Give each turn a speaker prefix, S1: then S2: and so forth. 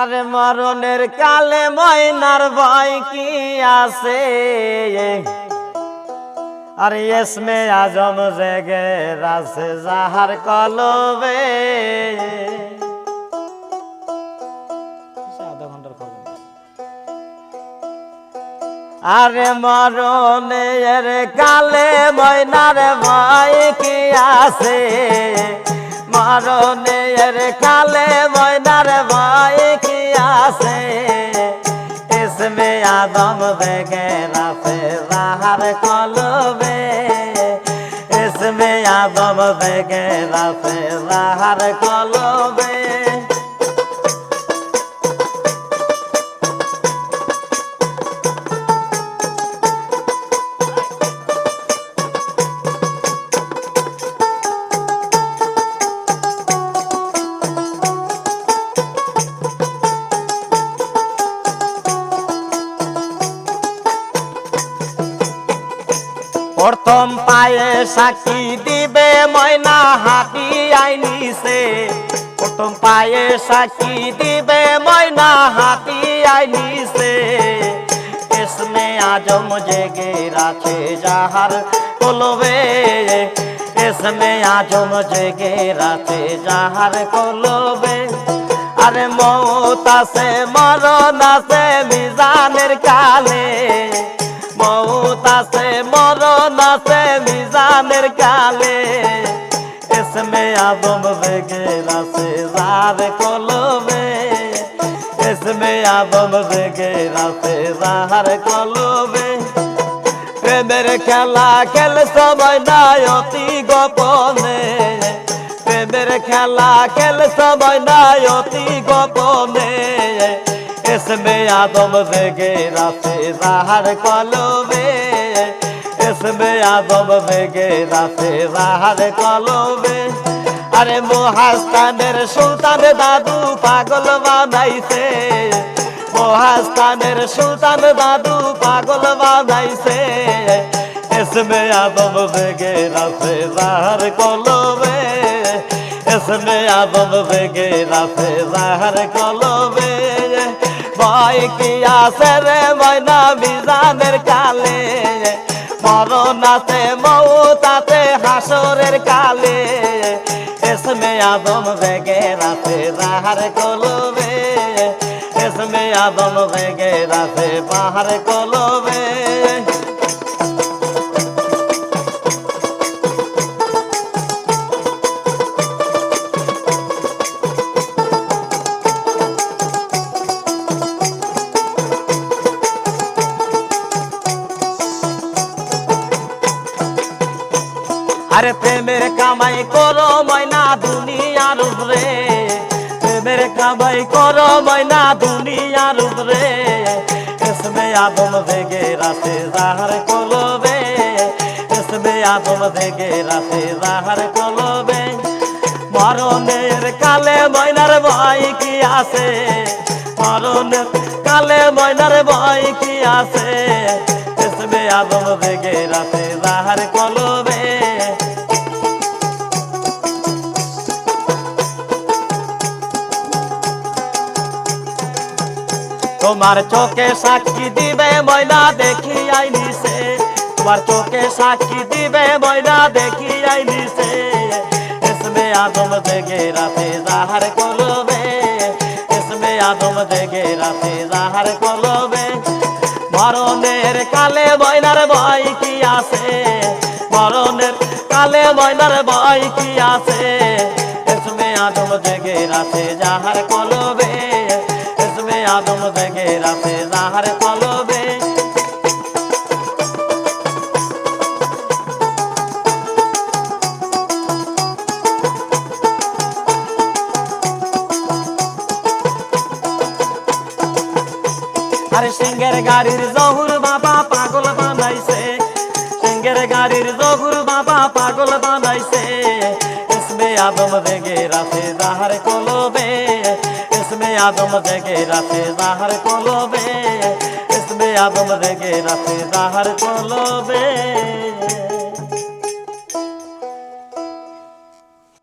S1: আরে মরণের কালে ময়নার ভয় কি আছে? আরে এসমে আজম জেগে রাসে জাহার কলবে। আরে মরণের কালে ময়নার ভয় কি আছে। মরণের কালে ময়নার ভাই কি আছে? ইসমে আদম বেগে রাফে রাহার কলবে ইসমে আদম বেগে রাফে রাহার কলবে প্রথম পায়ে সাক্ষী দিবে ময়না হাতি আইনিছে প্রথম পায়ে সাক্ষী দিবে ময়না হাতি আইনিছে এসমে আজম জেগে রাখে যাহার কলবে। এসমে আজম জেগে রাখে যাহার কলবে। আরে মৌত আছে, মরণ আছে, মিজানের কালে। মৌত আছে, মরণ আছে মিজানের কালে। এসমে আদম বেগে রাসে রার কলবে এসমে আদম বেগে রাসে রার কলবে প্রেমের খেলা খেল সবাই নাই অতি গোপনে। প্রেমের খেলা খেল সবাই নাই অতি গোপনে। এসমে আদম বেগে রাতে রাহার কলবে এসমে আদম বেগে রাতে রাহার কলবে আরে মহাস্তানের সুলতান দাদু পাগল বানাইছে মহাস্তানের সুলতান দাদু পাগল বানাইছে এসমে আদম বেগে রাতে রাহার কলবে এসমে আদম বেগে রাতে রাহার কলবে ভয় কি আছে রে ময়না বিজানের কালে? মরণ আছে মৌ তাতে হাসরের কালে। এসমে আদম বেগে রাতে রাহার কলবে। এসমে আদম বেগে রাতে পাহাড় কলবে। আরে প্রেমের কামাই করো, ময়না দুনিয়ার উপরে। প্রেমের কামাই করো, ময়না দুনিয়ার উপরে। এসমে আদম ভেগে রাতে জাহার কলবে। এসমে আদম ভেগে রাতে জাহার কলবে। মরণের কালে ময়নার ভয় কি আছে? মরণের কালে ময়নার ভয় কি আছে? এসমে আদম ভেগে রাতে জাহার কলবে। তোমার চোখে সাক্ষী দিবে ময়না দেখি আইনিছে তোমার চোখে সাক্ষী দিবে ময়না দেখি আইনিছে এসমে আদম দেগে রাতে জাহার কলবে। এসমে আদম দেগে রাতে জাহার কলবে। মরণের কালে ময়নার ভয় কি আছে? মরণের কালে ময়নার ভয় কি আছে? এসমে আদম দেগে রাতে জাহার কলবে। আদম দেগে রাতে জাহার কলবে। আরে সিংহের গাড়ির জহুর বাবা পাগল বানাইছে। সিংহের গাড়ির জহুর বাবা পাগল বানাইছে। ইসমে আদম দেগে রাতে জাহার কলবে। আদম দেগে রাতে তাহার কলবে ইসমে আদম দেগে রাতে তাহার কলবে।